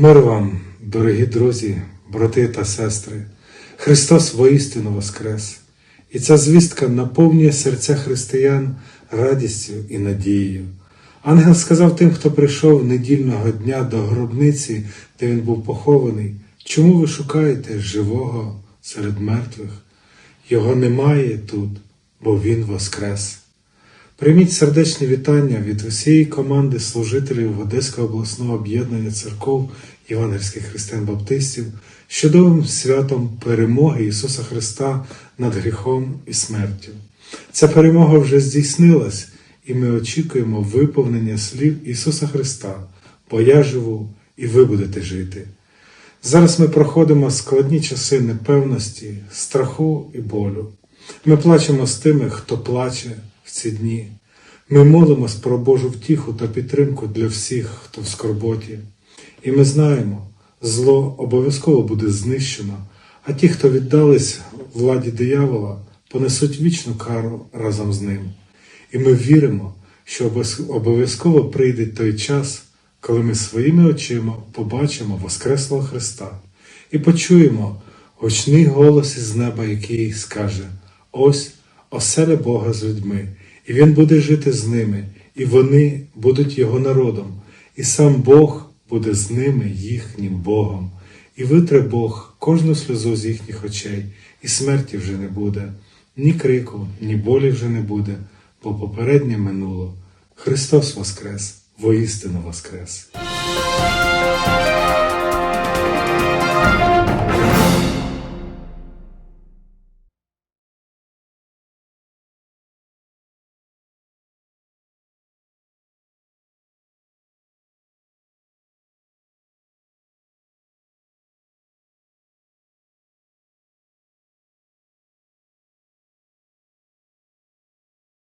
Мир вам, дорогі друзі, брати та сестри, Христос воістину воскрес, і ця звістка наповнює серця християн радістю і надією. Ангел сказав тим, хто прийшов недільного дня до гробниці, де він був похований, чому ви шукаєте живого серед мертвих? Його немає тут, бо Він воскрес. Прийміть сердечні вітання від усієї команди служителів Одеського обласного об'єднання церков євангельських християн-баптистів з чудовим святом перемоги Ісуса Христа над гріхом і смертю. Ця перемога вже здійснилась, і ми очікуємо виповнення слів Ісуса Христа, бо я живу і ви будете жити. Зараз ми проходимо складні часи непевності, страху і болю. Ми плачемо з тими, хто плаче в ці дні. Ми молимось про Божу втіху та підтримку для всіх, хто в скорботі. І ми знаємо, зло обов'язково буде знищено, а ті, хто віддались владі диявола, понесуть вічну кару разом з ним. І ми віримо, що обов'язково прийде той час, коли ми своїми очима побачимо Воскреслого Христа і почуємо гучний голос із неба, який скаже: Ось оселя Бога з людьми, і Він буде жити з ними, і вони будуть Його народом, і сам Бог буде з ними їхнім Богом, і витре Бог кожну сльозу з їхніх очей, і смерті вже не буде, ні крику, ні болі вже не буде, бо попереднє минуло. Христос Воскрес, воістину Воскрес!